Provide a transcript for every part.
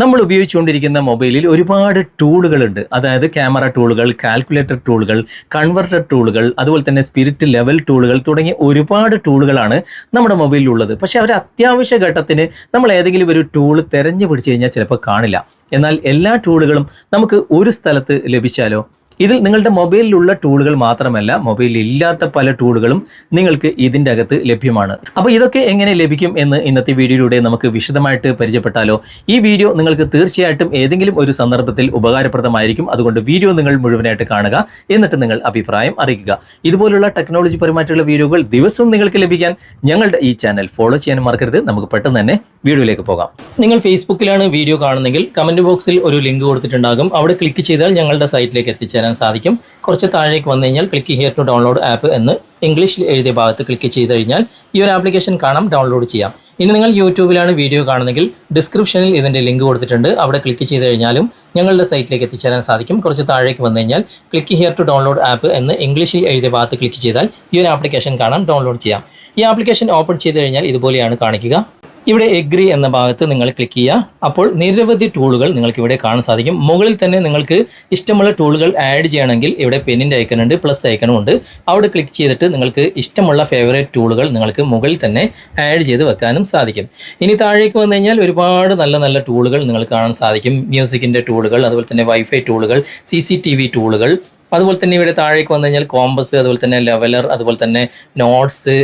നമ്മൾ ഉപയോഗിച്ചുകൊണ്ടിരിക്കുന്ന മൊബൈലിൽ ഒരുപാട് ടൂളുകളുണ്ട്. അതായത് ക്യാമറ ടൂളുകൾ കാൽക്കുലേറ്റർ ടൂളുകൾ കൺവെർട്ടർ ടൂളുകൾ അതുപോലെ തന്നെ സ്പിരിറ്റ് ലെവൽ ടൂളുകൾ തുടങ്ങിയ ഒരുപാട് ടൂളുകളാണ് നമ്മുടെ മൊബൈലിൽ ഉള്ളത് പക്ഷെ അവർ അത്യാവശ്യ ഘട്ടത്തിന് നമ്മൾ ഏതെങ്കിലും ഒരു ടൂൾ തിരഞ്ഞു പിടിച്ചു കഴിഞ്ഞാൽ ചിലപ്പോൾ കാണില്ല. എന്നാൽ എല്ലാ ടൂളുകളും നമുക്ക് ഒരു സ്ഥലത്ത് ലഭിച്ചാലോ? ഇതിൽ നിങ്ങളുടെ മൊബൈലിലുള്ള ടൂളുകൾ മാത്രമല്ല മൊബൈലിൽ ഇല്ലാത്ത പല ടൂളുകളും നിങ്ങൾക്ക് ഇതിന്റെ അകത്ത് ലഭ്യമാണ്. അപ്പോൾ ഇതൊക്കെ എങ്ങനെ ലഭിക്കും എന്ന് ഇന്നത്തെ വീഡിയോയിലൂടെ നമുക്ക് വിശദമായിട്ട് പരിചയപ്പെട്ടാലോ? ഈ വീഡിയോ നിങ്ങൾക്ക് തീർച്ചയായിട്ടും ഏതെങ്കിലും ഒരു സന്ദർഭത്തിൽ ഉപകാരപ്രദമായിരിക്കും. അതുകൊണ്ട് വീഡിയോ നിങ്ങൾ മുഴുവനായിട്ട് കാണുക എന്നിട്ട് നിങ്ങൾ അഭിപ്രായം അറിയിക്കുക. ഇതുപോലുള്ള ടെക്നോളജി പരമായിട്ടുള്ള വീഡിയോകൾ ദിവസവും നിങ്ങൾക്ക് ലഭിക്കാൻ ഞങ്ങളുടെ ഈ ചാനൽ ഫോളോ ചെയ്യാൻ മറക്കരുത്. നമുക്ക് പെട്ടെന്ന് തന്നെ വീഡിയോയിലേക്ക് പോകാം. നിങ്ങൾ ഫേസ്ബുക്കിലാണ് വീഡിയോ കാണുന്നെങ്കിൽ കമന്റ് ബോക്സിൽ ഒരു ലിങ്ക് കൊടുത്തിട്ടുണ്ടാകും. അവിടെ ക്ലിക്ക് ചെയ്താൽ ഞങ്ങളുടെ സൈറ്റിലേക്ക് എത്തിച്ചേരാൻ സാധിക്കും. കുറച്ച് താഴേക്ക് വന്നു കഴിഞ്ഞാൽ click here to download app എന്ന് ഇംഗ്ലീഷിൽ എഴുതിയ ഭാഗത്ത് ക്ലിക്ക് ചെയ്ത് കഴിഞ്ഞാൽ ഈ ഒരു ആപ്ലിക്കേഷൻ കാണാം ഡൗൺലോഡ് ചെയ്യാം. ഇനി നിങ്ങൾ യൂട്യൂബിലാണ് വീഡിയോ കാണുന്നെങ്കിൽ ഡിസ്ക്രിപ്ഷനിൽ ഇതിന്റെ ലിങ്ക് കൊടുത്തിട്ടുണ്ട്. അവിടെ ക്ലിക്ക് ചെയ്ത് കഴിഞ്ഞാലും ഞങ്ങളുടെ സൈറ്റിലേക്ക് എത്തിച്ചേരാൻ സാധിക്കും. കുറച്ച് താഴേക്ക് വന്നു കഴിഞ്ഞാൽ click here to download app എന്ന് ഇംഗ്ലീഷിൽ എഴുതിയ ഭാഗത്ത് ക്ലിക്ക് ചെയ്താൽ ഈ ഒരു ആപ്ലിക്കേഷൻ കാണാം ഡൗൺലോഡ് ചെയ്യാം. ഈ ആപ്ലിക്കേഷൻ ഓപ്പൺ ചെയ്ത് കഴിഞ്ഞാൽ ഇതുപോലെയാണ് കാണിക്കുക. ഇവിടെ എഗ്രി എന്ന ഭാഗത്ത് നിങ്ങൾ ക്ലിക്ക് ചെയ്യുക. അപ്പോൾ നിരവധി ടൂളുകൾ നിങ്ങൾക്ക് ഇവിടെ കാണാൻ സാധിക്കും. മുകളിൽ തന്നെ നിങ്ങൾക്ക് ഇഷ്ടമുള്ള ടൂളുകൾ ആഡ് ചെയ്യണമെങ്കിൽ ഇവിടെ പെന്നിന്റെ ഐക്കനുണ്ട് പ്ലസ് ഐക്കനും ഉണ്ട്. അവിടെ ക്ലിക്ക് ചെയ്തിട്ട് നിങ്ങൾക്ക് ഇഷ്ടമുള്ള ഫേവറേറ്റ് ടൂളുകൾ നിങ്ങൾക്ക് മുകളിൽ തന്നെ ആഡ് ചെയ്ത് വെക്കാനും സാധിക്കും. ഇനി താഴേക്ക് വന്നു കഴിഞ്ഞാൽ ഒരുപാട് നല്ല നല്ല ടൂളുകൾ നിങ്ങൾക്ക് കാണാൻ സാധിക്കും. മ്യൂസിക്കിന്റെ ടൂളുകൾ അതുപോലെ തന്നെ വൈഫൈ ടൂളുകൾ സി സി ടി വി ടൂളുകൾ അതുപോലെ തന്നെ ഇവിടെ താഴേക്ക് വന്നു കഴിഞ്ഞാൽ കോമ്പസ് അതുപോലെ തന്നെ ലെവലർ അതുപോലെ തന്നെ നോട്ട്സ്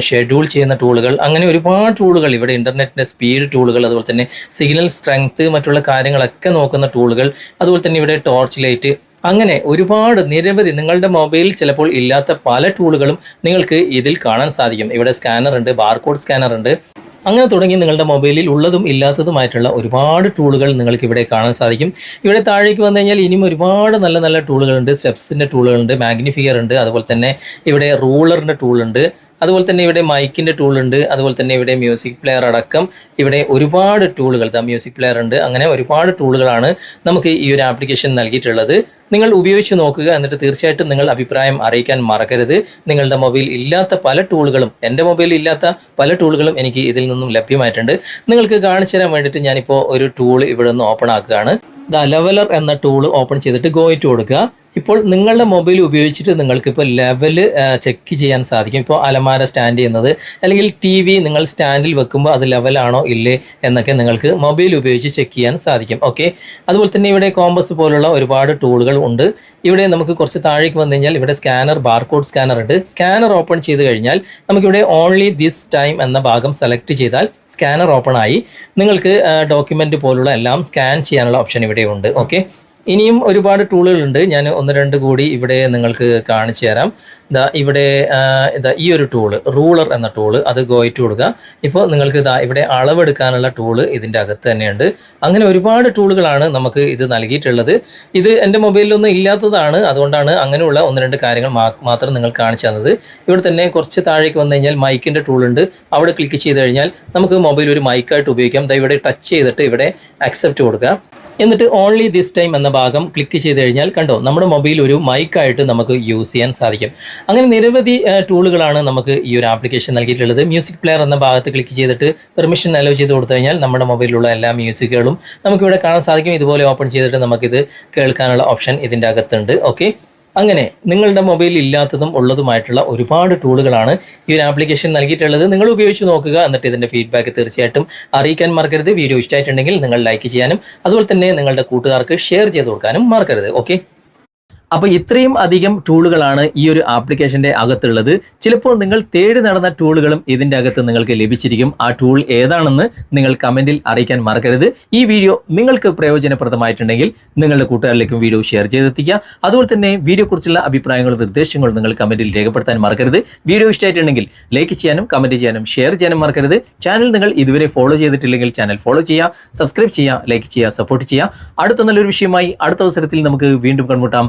ഷെഡ്യൂൾ ചെയ്യുന്ന ടൂളുകൾ അങ്ങനെ ഒരുപാട് ടൂളുകൾ ഇവിടെ ഇന്റർനെറ്റിന്റെ സ്പീഡ് ടൂളുകൾ അതുപോലെ തന്നെ സിഗ്നൽ സ്ട്രെങ്ത് മറ്റുള്ള കാര്യങ്ങളൊക്കെ നോക്കുന്ന ടൂളുകൾ അതുപോലെ തന്നെ ഇവിടെ ടോർച്ച് ലൈറ്റ് അങ്ങനെ ഒരുപാട് നിരവധി നിങ്ങളുടെ മൊബൈലിൽ ചിലപ്പോൾ ഇല്ലാത്ത പല ടൂളുകളും നിങ്ങൾക്ക് ഇതിൽ കാണാൻ സാധിക്കും. ഇവിടെ സ്കാനർ ഉണ്ട് ബാർകോഡ് സ്കാനർ ഉണ്ട്. അങ്ങനെ തുടങ്ങി നിങ്ങളുടെ മൊബൈലിൽ ഉള്ളതും ഇല്ലാത്തതുമായിട്ടുള്ള ഒരുപാട് ടൂളുകൾ നിങ്ങൾക്ക് ഇവിടെ കാണാൻ സാധിക്കും. ഇവിടെ താഴേക്ക് വന്നു കഴിഞ്ഞാൽ ഇനിയും ഒരുപാട് നല്ല നല്ല ടൂളുകളുണ്ട് സ്റ്റെപ്സിന്റെ ടൂളുകളുണ്ട് മാഗ്നിഫിയർ ഉണ്ട് അതുപോലെ തന്നെ ഇവിടെ റൂളറിന്റെ ടൂളുണ്ട് അതുപോലെ തന്നെ ഇവിടെ മൈക്കിന്റെ ടൂൾ ഉണ്ട്. അതുപോലെ തന്നെ ഇവിടെ മ്യൂസിക് പ്ലെയർ അടക്കം ഇവിടെ ഒരുപാട് ടൂളുകൾ ദ മ്യൂസിക് പ്ലെയർ ഉണ്ട്. അങ്ങനെ ഒരുപാട് ടൂളുകളാണ് നമുക്ക് ഈ ഒരു ആപ്ലിക്കേഷൻ നൽകിയിട്ടുള്ളത്. നിങ്ങൾ ഉപയോഗിച്ച് നോക്കുക എന്നിട്ട് തീർച്ചയായിട്ടും നിങ്ങൾ അഭിപ്രായം അറിയിക്കാൻ മറക്കരുത്. നിങ്ങളുടെ മൊബൈൽ ഇല്ലാത്ത പല ടൂളുകളും എന്റെ മൊബൈലിൽ ഇല്ലാത്ത പല ടൂളുകളും എനിക്ക് ഇതിൽ നിന്നും ലഭ്യമായിട്ടുണ്ട്. നിങ്ങൾക്ക് കാണിച്ചു തരാൻ വേണ്ടിയിട്ട് ഞാനിപ്പോൾ ഒരു ടൂൾ ഇവിടെ നിന്ന് ഓപ്പൺ ആക്കുകയാണ്. ദ ലെവലർ എന്ന ടൂൾ ഓപ്പൺ ചെയ്തിട്ട് ഗോയിറ്റ് കൊടുക്കുക. ഇപ്പോൾ നിങ്ങളുടെ മൊബൈൽ ഉപയോഗിച്ചിട്ട് നിങ്ങൾക്ക് ഇപ്പോൾ ലെവൽ ചെക്ക് ചെയ്യാൻ സാധിക്കും. ഇപ്പോൾ അലമാര സ്റ്റാൻഡ് ചെയ്യുന്നത് അല്ലെങ്കിൽ ടി വി നിങ്ങൾ സ്റ്റാൻഡിൽ വെക്കുമ്പോൾ അത് ലെവലാണോ ഇല്ലേ എന്നൊക്കെ നിങ്ങൾക്ക് മൊബൈൽ ഉപയോഗിച്ച് ചെക്ക് ചെയ്യാൻ സാധിക്കും. ഓക്കെ അതുപോലെ തന്നെ ഇവിടെ കോമ്പസ് പോലുള്ള ഒരുപാട് ടൂളുകൾ ഉണ്ട്. ഇവിടെ നമുക്ക് കുറച്ച് താഴേക്ക് വന്നു കഴിഞ്ഞാൽ ഇവിടെ സ്കാനർ ബാർകോഡ് സ്കാനർ ഉണ്ട്. സ്കാനർ ഓപ്പൺ ചെയ്ത് കഴിഞ്ഞാൽ നമുക്കിവിടെ ഓൺലി ദിസ് ടൈം എന്ന ഭാഗം സെലക്ട് ചെയ്താൽ സ്കാനർ ഓപ്പൺ ആയി. നിങ്ങൾക്ക് ഡോക്യുമെന്റ് പോലുള്ള എല്ലാം സ്കാൻ ചെയ്യാനുള്ള ഓപ്ഷൻ ഇവിടെ ഉണ്ട്. ഓക്കെ ഇനിയും ഒരുപാട് ടൂളുകളുണ്ട്. ഞാൻ ഒന്ന് രണ്ട് കൂടി ഇവിടെ നിങ്ങൾക്ക് കാണിച്ചു തരാം. ഇതാ ഇവിടെ ഇതാ ഈ ഒരു ടൂൾ റൂളർ എന്ന ടൂൾ അത് ഗോയിറ്റ് കൊടുക്കുക. ഇപ്പോൾ നിങ്ങൾക്ക് ഇതാ ഇവിടെ അളവെടുക്കാനുള്ള ടൂൾ ഇതിന്റെ അകത്ത് തന്നെയുണ്ട്. അങ്ങനെ ഒരുപാട് ടൂളുകളാണ് നമുക്ക് ഇത് നൽകിയിട്ടുള്ളത്. ഇത് എന്റെ മൊബൈലിലൊന്നും ഇല്ലാത്തതാണ്. അതുകൊണ്ടാണ് അങ്ങനെയുള്ള ഒന്ന് രണ്ട് കാര്യങ്ങൾ മാത്രം നിങ്ങൾ കാണിച്ചു തന്നത്. ഇവിടെ തന്നെ കുറച്ച് താഴേക്ക് വന്നു കഴിഞ്ഞാൽ മൈക്കിന്റെ ടൂളുണ്ട്. അവിടെ ക്ലിക്ക് ചെയ്ത് കഴിഞ്ഞാൽ നമുക്ക് മൊബൈൽ ഒരു മൈക്കായിട്ട് ഉപയോഗിക്കാം. ഇവിടെ ടച്ച് ചെയ്തിട്ട് ഇവിടെ അക്സെപ്റ്റ് കൊടുക്കുക. എന്നിട്ട് ഓൺലി ദിസ് ടൈം എന്ന ഭാഗം ക്ലിക്ക് ചെയ്ത് കഴിഞ്ഞാൽ കണ്ടോ നമ്മുടെ മൊബൈൽ ഒരു മൈക്കായിട്ട് നമുക്ക് യൂസ് ചെയ്യാൻ സാധിക്കും. അങ്ങനെ നിരവധി ടൂളുകളാണ് നമുക്ക് ഈ ഒരു ആപ്ലിക്കേഷൻ നൽകിയിട്ടുള്ളത്. മ്യൂസിക് പ്ലെയർ എന്ന ഭാഗത്ത് ക്ലിക്ക് ചെയ്തിട്ട് പെർമിഷൻ അലോ ചെയ്ത് കൊടുത്തു കഴിഞ്ഞാൽ നമ്മുടെ മൊബൈലിലുള്ള എല്ലാ മ്യൂസിക്കുകളും നമുക്കിവിടെ കാണാൻ സാധിക്കും. ഇതുപോലെ ഓപ്പൺ ചെയ്തിട്ട് നമുക്കിത് കേൾക്കാനുള്ള ഓപ്ഷൻ ഇതിന്റെ അകത്തുണ്ട്. ഓക്കെ അങ്ങനെ നിങ്ങളുടെ മൊബൈലിൽ ഇല്ലാത്തതും ഉള്ളതുമായിട്ടുള്ള ഒരുപാട് ടൂളുകളാണ് ഈ ഒരു ആപ്ലിക്കേഷൻ നൽകിയിട്ടുള്ളത്. നിങ്ങൾ ഉപയോഗിച്ച് നോക്കുക എന്നിട്ട് ഇതിന്റെ ഫീഡ്ബാക്ക് തീർച്ചയായിട്ടും അറിയിക്കാൻ മറക്കരുത്. വീഡിയോ ഇഷ്ടമായിട്ടുണ്ടെങ്കിൽ നിങ്ങൾ ലൈക്ക് ചെയ്യാനും അതുപോലെ തന്നെ നിങ്ങളുടെ കൂട്ടുകാർക്ക് ഷെയർ ചെയ്ത് കൊടുക്കാനും മറക്കരുത്. ഓക്കെ അപ്പോൾ ഇത്രയും അധികം ടൂളുകളാണ് ഈ ഒരു ആപ്ലിക്കേഷന്റെ അകത്തുള്ളത്. ചിലപ്പോൾ നിങ്ങൾ തേടി നടന്ന ടൂളുകളും ഇതിന്റെ അകത്ത് നിങ്ങൾക്ക് ലഭിച്ചിരിക്കും. ആ ടൂൾ ഏതാണെന്ന് നിങ്ങൾ കമന്റിൽ അറിയിക്കാൻ മറക്കരുത്. ഈ വീഡിയോ നിങ്ങൾക്ക് പ്രയോജനപ്രദമായിട്ടുണ്ടെങ്കിൽ നിങ്ങളുടെ കൂട്ടുകാരിലേക്കും വീഡിയോ ഷെയർ ചെയ്തെത്തിക്കുക. അതുപോലെ തന്നെ വീഡിയോയെക്കുറിച്ചുള്ള അഭിപ്രായങ്ങളും നിർദ്ദേശങ്ങളും നിങ്ങൾ കമന്റിൽ രേഖപ്പെടുത്താൻ മറക്കരുത്. വീഡിയോ ഇഷ്ടമായിട്ടുണ്ടെങ്കിൽ ലൈക്ക് ചെയ്യാനും കമന്റ് ചെയ്യാനും ഷെയർ ചെയ്യാനും മറക്കരുത്. ചാനൽ നിങ്ങൾ ഇതുവരെ ഫോളോ ചെയ്തിട്ടില്ലെങ്കിൽ ചാനൽ ഫോളോ ചെയ്യുക. സബ്സ്ക്രൈബ് ചെയ്യുക ലൈക്ക് ചെയ്യുക സപ്പോർട്ട് ചെയ്യുക. അടുത്ത നല്ലൊരു വിഷയമായി അടുത്ത അവസരത്തിൽ നമുക്ക് വീണ്ടും കണ്ടുമുട്ടാം.